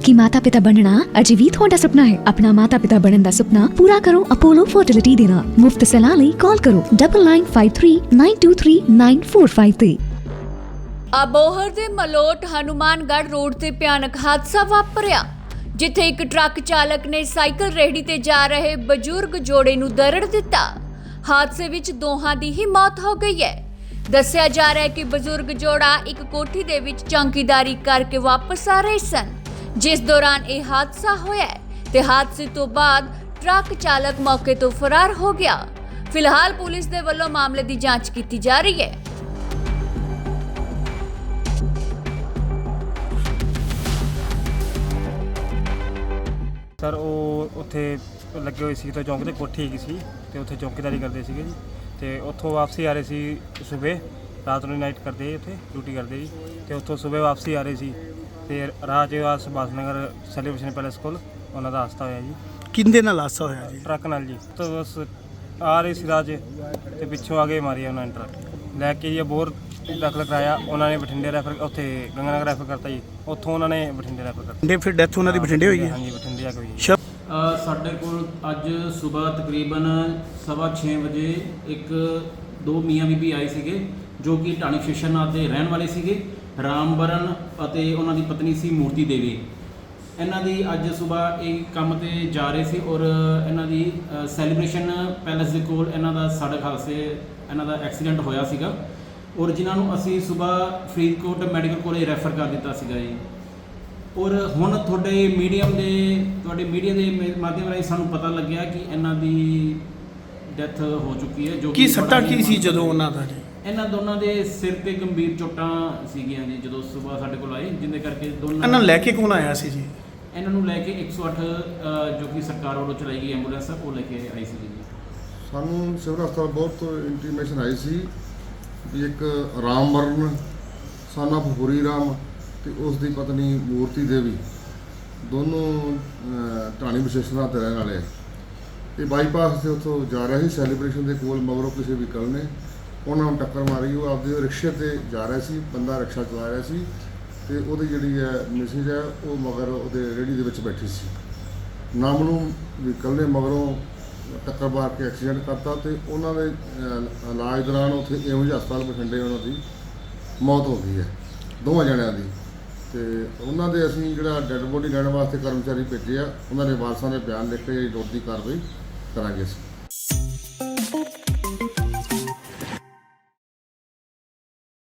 ਕਿ ਮਾਤਾ ਪਿਤਾ ਬਣਨਾ ਅਜੇ ਵੀ ਤੁਹਾਡਾ ਸੁਪਨਾ ਹੈ। ਆਪਣਾ ਮਾਤਾ ਪਿਤਾ ਬਣਨ ਦਾ ਸੁਪਨਾ ਪੂਰਾ ਕਰੋ ਅਪੋਲੋ ਫਰਟੀਲਿਟੀ ਦੇ ਨਾਲ। ਮੁਫਤ ਸਲਾਹ ਲਈ ਕਾਲ ਕਰੋ 9953923945 ਤੇ। ਅਬੋਹਰ ਦੇ ਮਲੋਟ ਹਨੂਮਾਨਗੜ੍ਹ ਰੋਡ ਤੇ ਭਿਆਨਕ ਹਾਦਸਾ ਵਾਪਰਿਆ, ਜਿੱਥੇ ਇੱਕ ਟਰੱਕ ਚਾਲਕ ਨੇ ਸਾਈਕਲ ਰੇਹੜੀ ਤੇ ਜਾ ਰਹੇ ਬਜ਼ੁਰਗ ਜੋੜੇ ਨੂੰ ਦਰੜ ਦਿੱਤਾ। ਹਾਦਸੇ ਵਿੱਚ ਦੋਹਾਂ ਦੀ ਹੀ ਮੌਤ ਹੋ ਗਈ ਹੈ। ਦੱਸਿਆ ਜਾ ਰਿਹਾ ਹੈ ਕਿ ਬਜ਼ੁਰਗ ਜੋੜਾ ਇੱਕ ਕੋਠੀ ਦੇ ਵਿੱਚ ਚੌਂਕੀਦਾਰੀ ਕਰਕੇ ਵਾਪਸ ਆ ਰਹੇ ਸਨ। ਜਿਸ ਦੌਰਾਨ ਇਹ ਹਾਦਸਾ ਹੋਇਆ ਤੇ ਹਾਦਸੇ ਤੋਂ ਬਾਅਦ ਟਰੱਕ ਚਾਲਕ ਮੌਕੇ ਤੋਂ ਫਰਾਰ ਹੋ ਗਿਆ। ਫਿਲਹਾਲ ਪੁਲਿਸ ਦੇ ਵੱਲੋਂ ਮਾਮਲੇ ਦੀ ਜਾਂਚ ਕੀਤੀ ਜਾ ਰਹੀ ਹੈ। ਸਰ, ਉਹ ਉੱਥੇ ਲੱਗੇ ਹੋਏ ਸੀ ਤੇ ਚੌਂਕ ਤੇ ਕੋਠੀ ਹੈਗੀ ਸੀ ਤੇ ਉੱਥੇ ਚੌਕੀਦਾਰੀ ਕਰਦੇ ਸੀਗੇ ਜੀ। ਤੇ ਉੱਥੋਂ ਵਾਪਸੀ ਆ ਰਹੇ ਸੀ ਸਵੇਰ। ਰਾਤ ਨੂੰ ਨਾਈਟ ਕਰਦੇ ਉੱਥੇ ਡਿਊਟੀ ਕਰਦੇ ਜੀ ਤੇ ਉੱਥੋਂ ਸਵੇਰ ਵਾਪਸੀ ਆ ਰਹੇ ਸੀ। ਤੇ ਰਾਹ 'ਚ ਆ ਸੁਭਾਸ਼ ਨਗਰ ਸੈਲੀਬ੍ਰੇਸ਼ਨ ਪੈਲੇਸ ਕੋਲ ਉਹਨਾਂ ਦਾ ਹਾਦਸਾ ਹੋਇਆ ਜੀ। ਕਿੰਦੇ ਨਾਲ ਹਾਦਸਾ ਹੋਇਆ ਜੀ? ਟਰੱਕ ਨਾਲ ਜੀ। ਤੋਂ ਬਸ ਆ ਰਹੇ ਸੀ ਰਾਹ 'ਚ ਤੇ ਪਿੱਛੋਂ ਆ ਕੇ ਮਾਰੀ ਉਹਨਾਂ ਨੇ ਟਰੱਕ। ਲੈ ਕੇ ਜੀ ਬੋਰ ਦਾਖਲ ਕਰਾਇਆ ਉਹਨਾਂ ਨੇ ਬਠਿੰਡੇ ਰੈਫਰ ਉੱਥੇ ਗੰਗਾਨਗਰ ਰੈਫਰ ਕਰਤਾ ਜੀ। ਉੱਥੋਂ ਉਹਨਾਂ ਨੇ ਬਠਿੰਡੇ ਰੈਫਰ ਕਰਤਾ। ਬਠਿੰਡੇ ਫਿਰ ਡੈਥ ਉਹਨਾਂ ਦੀ ਬਠਿੰਡੇ ਹੋਈ ਹੈ? ਹਾਂਜੀ ਬਠਿੰਡੇ ਆ ਜੀ ਅ, ਸਾਡੇ ਕੋਲ ਅੱਜ ਸਵੇਰ ਤਕਰੀਬਨ ਸਵਾ ਛੇ ਵਜੇ ਇੱਕ ਦੋ ਮੀਆਂ ਬੀਬੀ ਆਏ ਸੀਗੇ। ਜੋ ਕਿ ਢਾਣੀ ਸ਼ੇਸ਼ਰਨਾਥ ਦੇ ਰਹਿਣ ਵਾਲੇ ਸੀਗੇ ਰਾਮਬਰਨ ਅਤੇ ਉਹਨਾਂ ਦੀ ਪਤਨੀ ਸੀ ਮੂਰਤੀ ਦੇਵੀ। ਇਹਨਾਂ ਦੀ ਅੱਜ ਸਵੇਰ ਇਹ ਕੰਮ ਤੇ ਜਾ ਰਹੇ ਸੀ ਔਰ ਇਹਨਾਂ ਦੀ ਸੈਲੀਬ੍ਰੇਸ਼ਨ ਪੈਲੇਸ ਦੇ ਕੋਲ ਇਹਨਾਂ ਦਾ ਸੜਕ ਹਾਦਸੇ ਇਹਨਾਂ ਦਾ ਐਕਸੀਡੈਂਟ ਹੋਇਆ ਸੀਗਾ। ਔਰ ਜਿਨ੍ਹਾਂ ਨੂੰ ਅਸੀਂ ਸਵੇਰ ਫਰੀਦਕੋਟ ਮੈਡੀਕਲ ਕੋਲੇ ਰੈਫਰ ਕਰ ਦਿੱਤਾ ਸੀਗਾ ਜੀ। ਔਰ ਹੁਣ ਤੁਹਾਡੇ ਮੀਡੀਅਮ ਦੇ ਤੁਹਾਡੇ ਮੀਡੀਆ ਦੇ ਮਾਧਿਅਮ ਰਾਹੀਂ ਸਾਨੂੰ ਪਤਾ ਲੱਗਿਆ ਕਿ ਇਹਨਾਂ ਦੀ ਡੈਥ ਹੋ ਚੁੱਕੀ ਹੈ ਜੋ ਕੀ ਸੱਟਾਂ ਕੀ ਸੀ ਜਦੋਂ ਉਹਨਾਂ ਦਾ ਇਹਨਾਂ ਦੋਨਾਂ ਦੇ ਸਿਰ ਤੇ ਗੰਭੀਰ ਚੋਟਾਂ ਸੀਗੀਆਂ ਜੀ ਜਦੋਂ ਸਵੇਰ ਸਾਡੇ ਕੋਲ ਆਏ ਜਿੰਦੇ ਕਰਕੇ ਦੋਨਾਂ ਇਹਨਾਂ ਲੈ ਕੇ ਕੌਣ ਆਇਆ ਸੀ ਜੀ? ਇਹਨਾਂ ਨੂੰ ਲੈ ਕੇ 108 ਅ, ਜੋ ਕਿ ਸਰਕਾਰ ਵੱਲੋਂ ਚਲਾਈ ਗਈ ਐਂਬੂਲੈਂਸ ਹੈ ਉਹ ਲੈ ਕੇ ਆਈ ਸੀ ਜੀ। ਸਾਨੂੰ ਸਿਵਲ ਹਸਪਤਾਲ ਬਹੁਤ ਇੰਟੀਮੇਸ਼ਨ ਆਈ ਸੀ ਵੀ ਇੱਕ ਰਾਮਵਰਨ ਸਾਨਾ ਫੁਰੀ ਰਾਮ ਤੇ ਉਸ ਦੀ ਪਤਨੀ ਮੂਰਤੀ ਦੇਵੀ ਦੋਨੋਂ ਅਹ, ਢਾਣੀ ਵਿਸ਼ੇਸ਼ਣਾ ਤੇ ਰਹਿਣ ਵਾਲੇ ਆ। ਇਹ ਬਾਈਪਾਸ ਤੇ ਉੱਥੋਂ ਜਾ ਰਿਹਾ ਸੀ ਸੈਲੀਬ੍ਰੇਸ਼ਨ ਦੇ ਕੋਲ ਮਗਰੋਂ ਕਿਸੇ ਵਹੀਕਲ ਨੇ ਉਹਨਾਂ ਨੂੰ ਟੱਕਰ ਮਾਰੀ, ਉਹ ਆਪਦੇ ਰਿਕਸ਼ੇ ਤੇ ਜਾ ਰਿਹਾ ਸੀ, ਬੰਦਾ ਰਿਕਸ਼ਾ ਚਲਾ ਰਿਹਾ ਸੀ ਤੇ ਉਹਦੀ ਜਿਹੜੀ ਹੈ ਮਿਸਿਸ ਹੈ, ਉਹ ਮਗਰ ਉਹਦੇ ਰੇੜੀ ਦੇ ਵਿੱਚ ਬੈਠੀ ਸੀ। ਨਾਮਨੂ ਵਹੀਕਲ ਨੇ ਮਗਰੋਂ ਟੱਕਰ ਮਾਰ ਕੇ ਐਕਸੀਡੈਂਟ ਕਰਤਾ ਤੇ ਉਹਨਾਂ ਦੇ ਇਲਾਜ ਦੌਰਾਨ ਉੱਥੇ ਏਮਜ ਹਸਪਤਾਲ ਬਠਿੰਡੇ ਉਹਨਾਂ ਦੀ ਮੌਤ ਹੋ ਗਈ ਹੈ, ਦੋਵਾਂ ਜਣਿਆਂ ਦੀ। ਤੇ ਉਹਨਾਂ ਦੇ ਅਸੀਂ ਜਿਹੜਾ ਡੈੱਡ ਬੋਡੀ ਲੈਣ ਵਾਸਤੇ ਕਰਮਚਾਰੀ ਭੇਜੇ ਆ, ਉਹਨਾਂ ਦੇ ਵਾਰਸਾਂ ਦੇ ਬਿਆਨ ਲਿਖ ਕੇ ਜਿਹੜੀ ਲੋੜਦੀ ਕਾਰਵਾਈ ਕਰਾਂਗੇ ਅਸੀਂ।